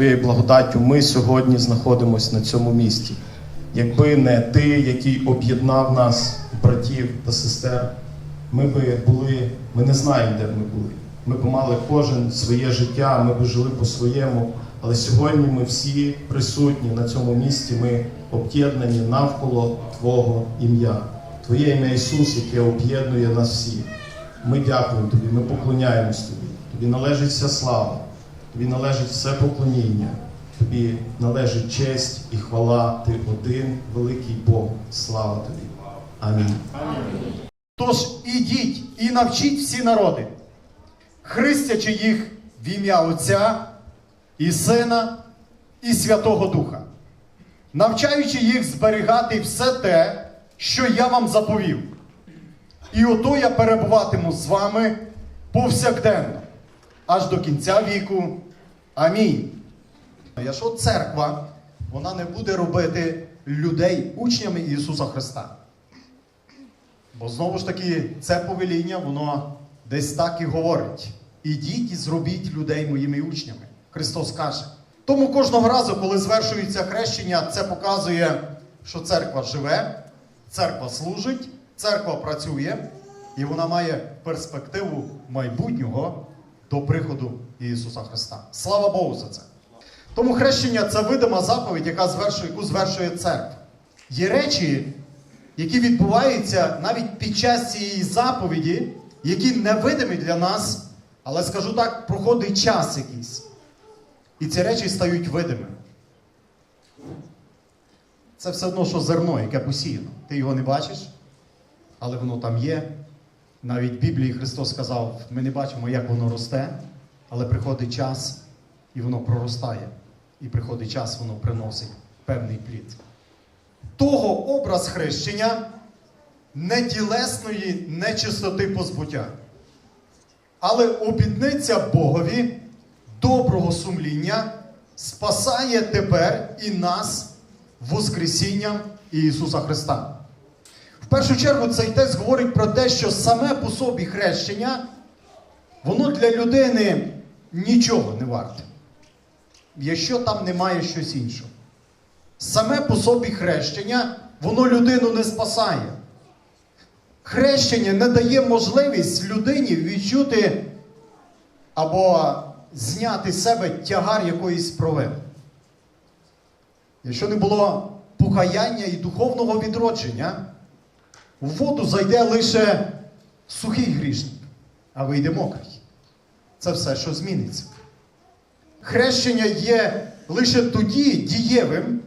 Твоєю благодаттю ми сьогодні знаходимося на цьому місці. Якби не ти, який об'єднав нас, братів та сестер, ми би були, ми не знаємо, де б ми були. Ми б мали кожен своє життя, ми б жили по-своєму. Але сьогодні ми всі присутні на цьому місці, ми об'єднані навколо Твого ім'я. Твоє ім'я Ісус, яке об'єднує нас всіх. Ми дякуємо Тобі, ми поклоняємось Тобі. Тобі належить вся слава, Тобі належить все поклоніння, Тобі належить честь і хвала. Ти один великий Бог. Слава Тобі. Амінь. Тож ідіть і навчіть всі народи, хрестячи їх в ім'я Отця і Сина і Святого Духа, навчаючи їх зберігати все те, що я вам заповів. І ото я перебуватиму з вами повсякденно, аж до кінця віку. Амінь. Якщо церква, вона не буде робити людей учнями Ісуса Христа. Бо знову ж таки, це повеління, воно десь так і говорить. Ідіть і зробіть людей моїми учнями. Христос каже. Тому кожного разу, коли звершується хрещення, це показує, що церква живе, церква служить, церква працює, і вона має перспективу майбутнього до приходу Ісуса Христа. Слава Богу за це. Тому хрещення це видима заповідь, яка звершує, яку звершує церква. Є речі, які відбуваються навіть під час цієї заповіді, які невидимі для нас, але скажу так, проходить час якийсь. І ці речі стають видимими. Це все одно, що зерно, яке посіяно. Ти його не бачиш, але воно там є. Навіть в Біблії Христос сказав: ми не бачимо, як воно росте, але приходить час, і воно проростає. І приходить час, воно приносить певний плід того образ хрещення не тілесної нечистоти позбуття, але обідниця Богові доброго сумління спасає тепер і нас Воскресінням Ісуса Христа. Першу чергу цей текст говорить про те, що саме по собі хрещення, воно для людини нічого не варте, якщо там немає щось іншого. Саме по собі хрещення, воно людину не спасає. Хрещення не дає можливість людині відчути або зняти з себе тягар якоїсь провини. Якщо не було покаяння і духовного відродження, у воду зайде лише сухий грішник, а вийде мокрий. Це все, що зміниться. Хрещення є лише тоді дієвим,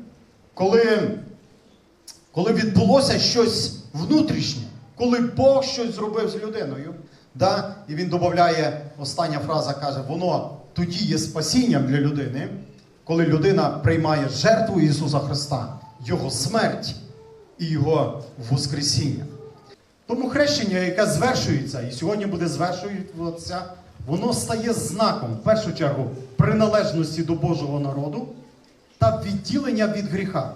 коли, коли відбулося щось внутрішнє, коли Бог щось зробив з людиною. Да? І він додає, остання фраза каже, воно тоді є спасінням для людини, коли людина приймає жертву Ісуса Христа, Його смерть і Його Воскресіння. Тому хрещення, яке звершується, і сьогодні буде звершуватися, воно стає знаком, в першу чергу, приналежності до Божого народу та відділення від гріха.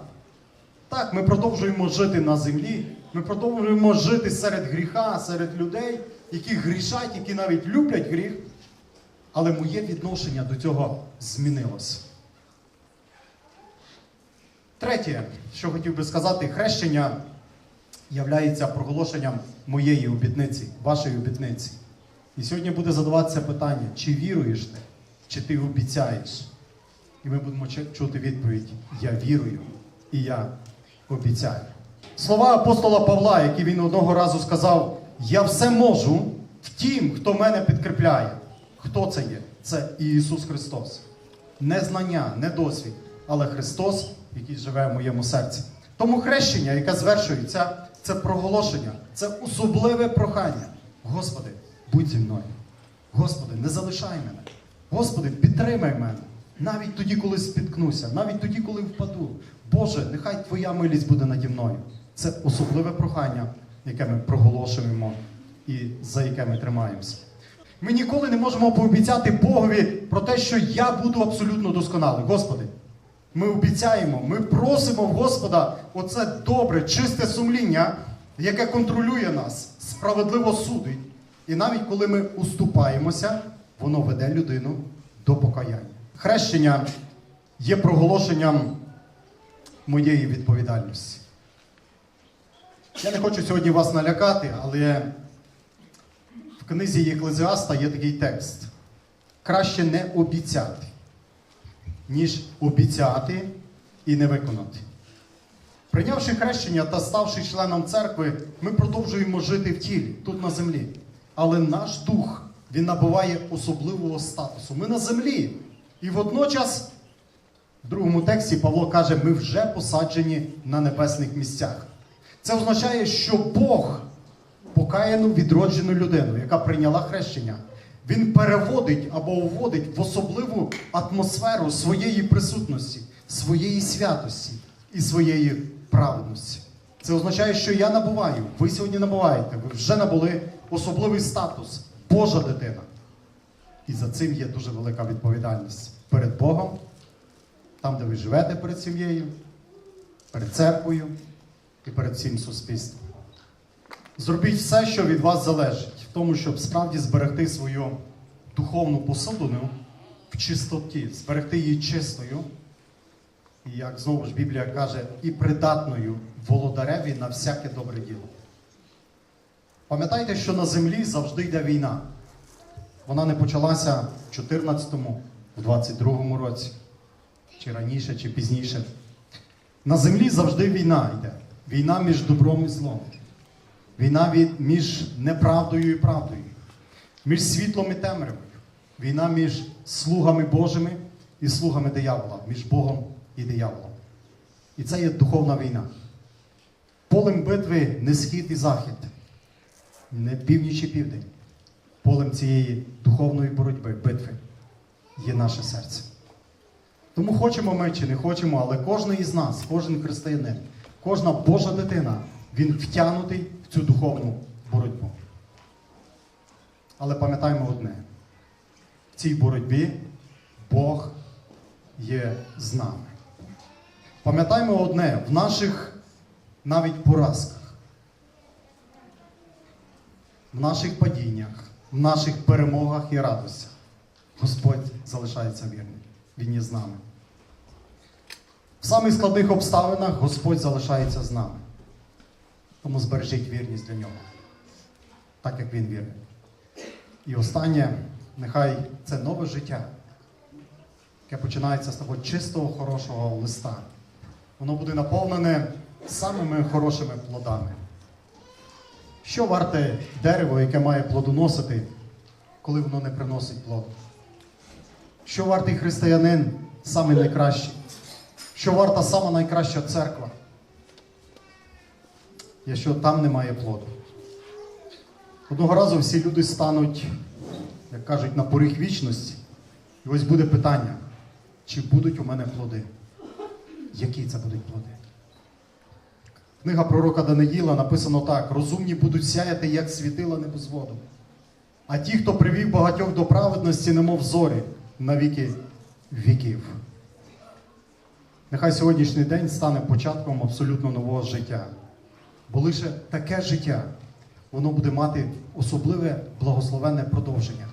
Так, ми продовжуємо жити на землі, ми продовжуємо жити серед гріха, серед людей, які грішать, які навіть люблять гріх. Але моє відношення до цього змінилося. Третє, що хотів би сказати, хрещення являється проголошенням моєї обітниці, вашої обітниці. І сьогодні буде задаватися питання, чи віруєш ти, чи ти обіцяєш? І ми будемо чути відповідь: Я вірую і я обіцяю. Слова апостола Павла, які він одного разу сказав: Я все можу в тім, хто мене підкріпляє. Хто це є? Це Ісус Христос. Не знання, не досвід, але Христос, який живе в моєму серці. Тому хрещення, яке звершується, це проголошення, це особливе прохання. Господи, будь зі мною. Господи, не залишай мене. Господи, підтримай мене. Навіть тоді, коли спіткнуся, навіть тоді, коли впаду. Боже, нехай Твоя милість буде наді мною. Це особливе прохання, яке ми проголошуємо і за яке ми тримаємося. Ми ніколи не можемо пообіцяти Богові про те, що я буду абсолютно досконалий. Господи, ми обіцяємо, ми просимо в Господа оце добре, чисте сумління, яке контролює нас, справедливо судить. І навіть коли ми уступаємося, воно веде людину до покаяння. Хрещення є проголошенням моєї відповідальності. Я не хочу сьогодні вас налякати, але в книзі Єклезіаста є такий текст: краще не обіцяти, ніж обіцяти і не виконати. Прийнявши хрещення та ставши членом церкви, ми продовжуємо жити в тілі, тут на землі. Але наш дух він набуває особливого статусу. Ми на землі. І водночас, в другому тексті Павло каже, ми вже посаджені на небесних місцях. Це означає, що Бог покаяну відроджену людину, яка прийняла хрещення, він переводить або уводить в особливу атмосферу своєї присутності, своєї святості і своєї праведності. Це означає, що я набуваю, ви сьогодні набуваєте, ви вже набули особливий статус Божа дитина. І за цим є дуже велика відповідальність перед Богом, там, де ви живете перед сім'єю, перед церквою і перед всім суспільством. Зробіть все, що від вас залежить, тому, щоб справді зберегти свою духовну посудину в чистоті, зберегти її чистою. І як знову ж Біблія каже, і придатною володареві на всяке добре діло. Пам'ятайте, що на землі завжди йде війна. Вона не почалася в 14-му, в 22-му році, чи раніше, чи пізніше. На землі завжди війна йде. Війна між добром і злом. Війна між неправдою і правдою, між світлом і темрявою. Війна між слугами Божими і слугами диявола, між Богом і дияволом. І це є духовна війна. Полем битви не схід і захід, не північ і південь. Полем цієї духовної боротьби, битви є наше серце. Тому хочемо ми чи не хочемо, але кожен із нас, кожен християнин, кожна Божа дитина, він втягнутий в цю духовну боротьбу. Але пам'ятаємо одне: в цій боротьбі Бог є з нами. Пам'ятаємо одне в наших навіть поразках, в наших падіннях, в наших перемогах і радостях. Господь залишається вірним. Він є з нами. В самих складних обставинах Господь залишається з нами. Тому збережіть вірність для нього, так як він вірний. І останнє, нехай це нове життя, яке починається з того чистого, хорошого листа. Воно буде наповнене самими хорошими плодами. Що варте дерево, яке має плодоносити, коли воно не приносить плоду? Що вартий християнин саме найкращий? Що варта сама найкраща церква? Якщо там немає плоду. Одного разу всі люди стануть, як кажуть, на поріг вічності. І ось буде питання, чи будуть у мене плоди? Які це будуть плоди? Книга пророка Даниїла написано так: розумні будуть сяяти, як світила небозводу. А ті, хто привів багатьох до праведності, немов зорі на віки віків. Нехай сьогоднішній день стане початком абсолютно нового життя. Бо лише таке життя, воно буде мати особливе благословенне продовження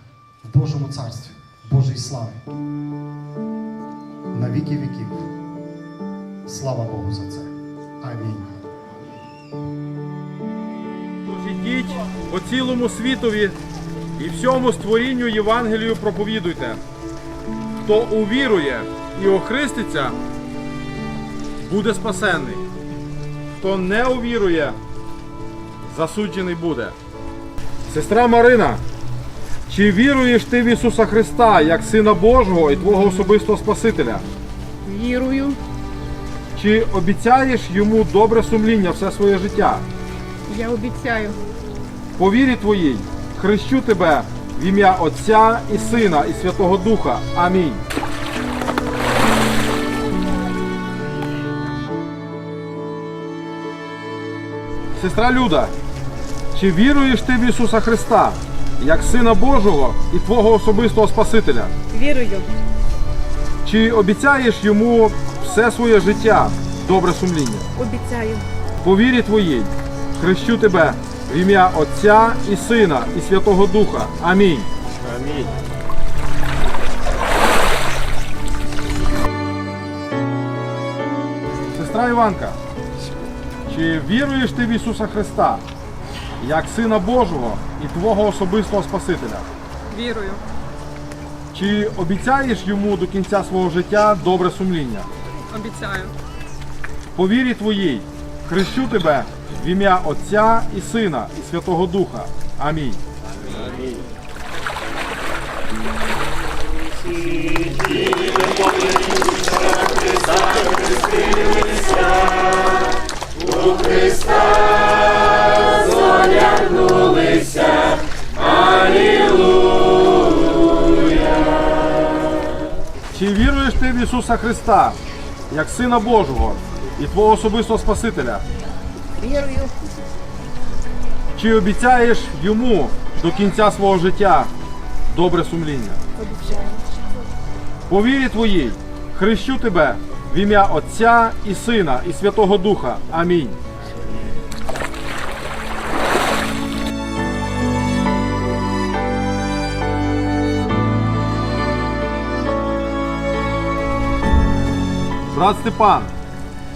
в Божому царстві, Божій славі. На віки віків. Слава Богу за це. Амінь. Тож по цілому світові і всьому створінню Євангелію проповідуйте. Хто увірує і охриститься, буде спасенний. Хто не увірує, засуджений буде. Сестра Марина, чи віруєш ти в Ісуса Христа як Сина Божого і Твого особистого Спасителя? Вірую, Чи обіцяєш йому добре сумління все своє життя? я обіцяю. По вірі твоїй хрещу тебе в ім'я Отця і Сина і Святого Духа. Амінь. Сестра Люда, чи віруєш ти в Ісуса Христа як Сина Божого і Твого особистого Спасителя? Вірую, Чи обіцяєш йому все своє життя добре сумління? обіцяю. По вірі твоїй хрещу тебе в ім'я Отця і Сина і Святого Духа. Амінь. Амінь. Сестра Іванка, чи віруєш ти в Ісуса Христа як Сина Божого і Твого особистого Спасителя? Вірую. Чи обіцяєш йому до кінця свого життя добре сумління? Обіцяю. По вірі твоїй хрещу тебе в ім'я Отця і Сина і Святого Духа. Амінь. Чи віруєш ти в Ісуса Христа як Сина Божого і Твого особистого Спасителя? Вірую. Чи обіцяєш йому до кінця свого життя добре сумління? Обіцяю. По вірі твоїй хрещу тебе в ім'я Отця і Сина і Святого Духа. Амінь. Брат Степан,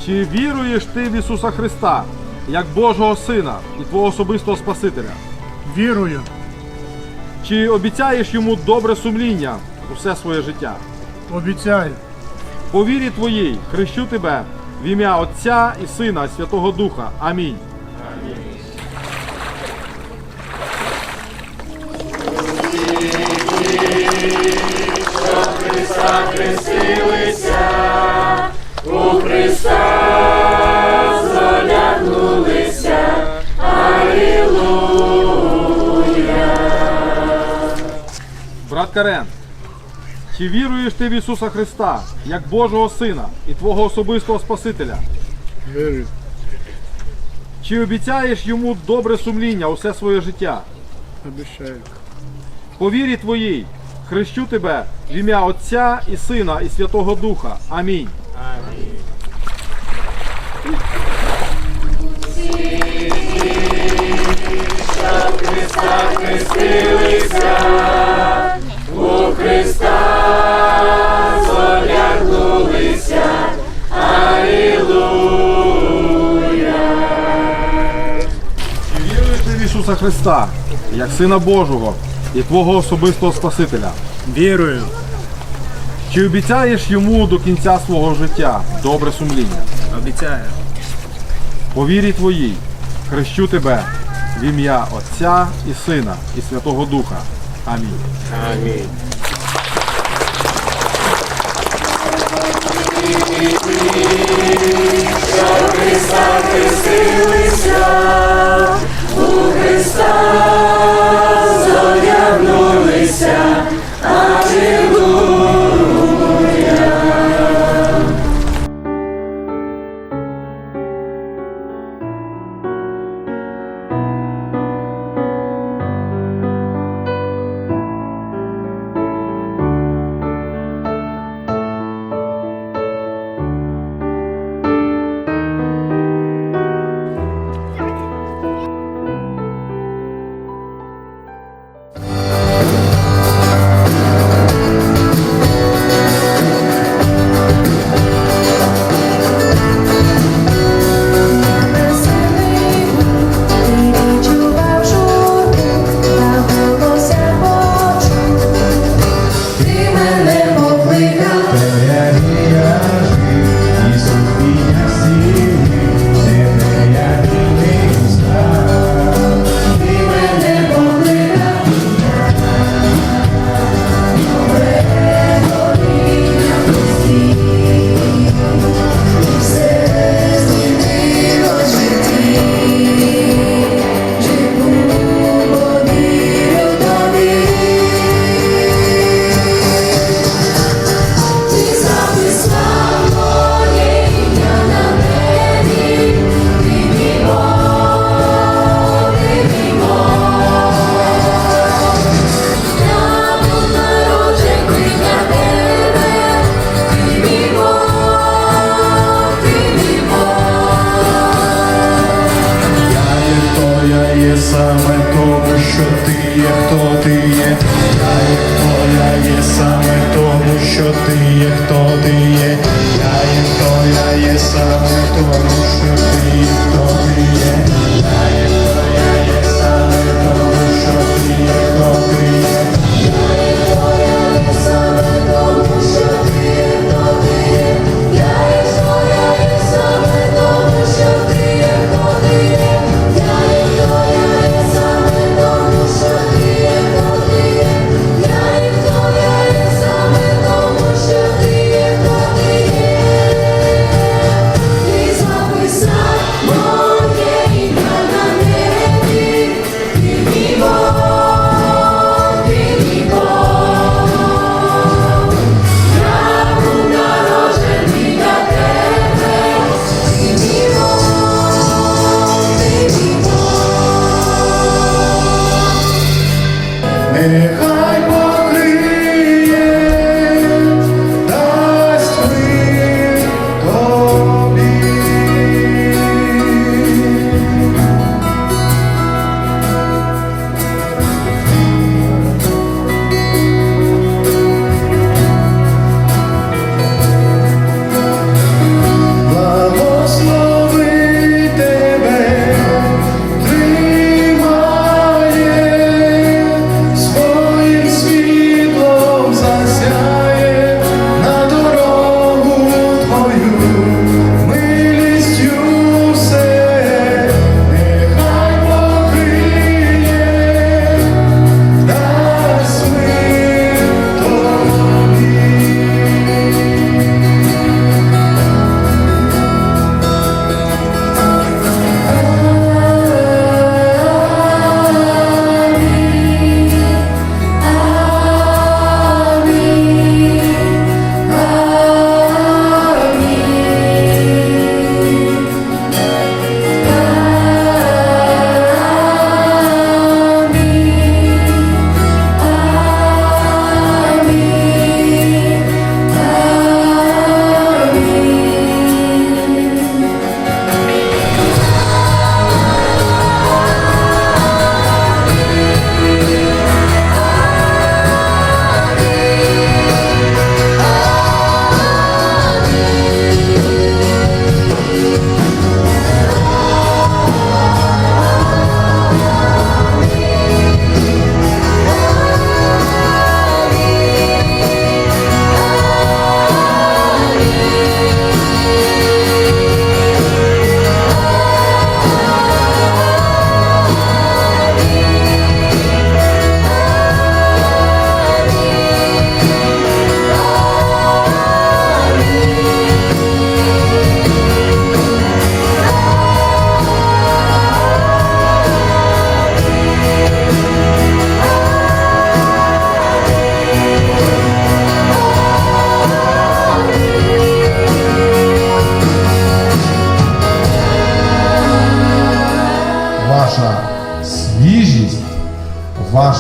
чи віруєш ти в Ісуса Христа як Божого Сина і Твого особистого Спасителя? Вірую, Чи обіцяєш йому добре сумління усе своє життя? обіцяю, По вірі твоїй хрещу тебе в ім'я Отця і Сина і Святого Духа. Амінь. Брат Карен, чи віруєш ти в Ісуса Христа як Божого Сина і Твого особистого Спасителя? вірю, Чи обіцяєш йому добре сумління усе своє життя? обіцяю, По вірі твоїй хрещу тебе в ім'я Отця і Сина і Святого Духа. Амінь. Чи віруєш ти в Ісуса Христа як Сина Божого і Твого особистого Спасителя? вірую, Чи обіцяєш йому до кінця свого життя добре сумління? обіцяю, По вірі твоїй хрещу тебе в ім'я Отця і Сина і Святого Духа. Амінь. Відчував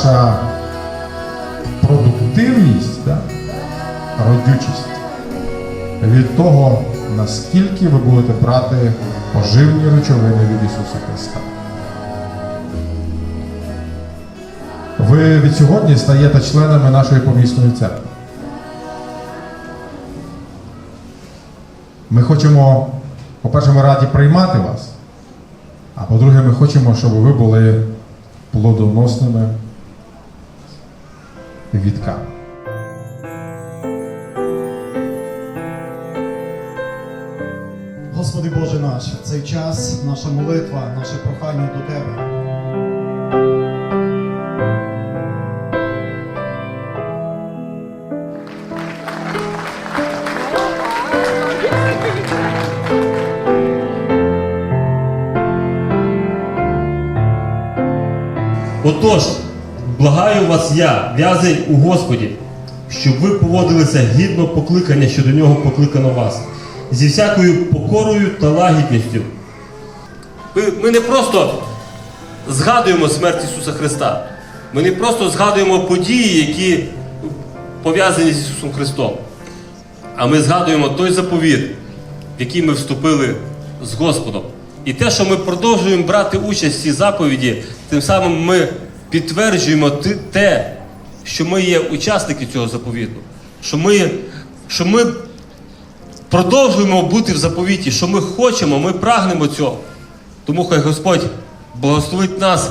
ваша продуктивність, да? родючість від того, наскільки ви будете брати поживні речовини від Ісуса Христа. Ви від сьогодні стаєте членами нашої помісної церкви. Ми хочемо, по-перше, ми раді приймати вас. А по-друге, ми хочемо, щоб ви були плодоносними вітками. Господи Боже наш, в цей час наша молитва, наше прохання до Тебе. Отож, благаю вас я, в'язень у Господі, щоб ви поводилися гідно покликання, що до нього покликано вас, зі всякою покорою та лагідністю. Ми, ми не просто згадуємо смерть Ісуса Христа, ми не просто згадуємо події, які пов'язані з Ісусом Христом, а ми згадуємо той заповіт, в який ми вступили з Господом. І те, що ми продовжуємо брати участь в цій заповіді, тим самим ми підтверджуємо те, що ми є учасники цього заповіту, що ми, що ми продовжуємо бути в заповіті, що ми хочемо, ми прагнемо цього. Тому хай Господь благословить нас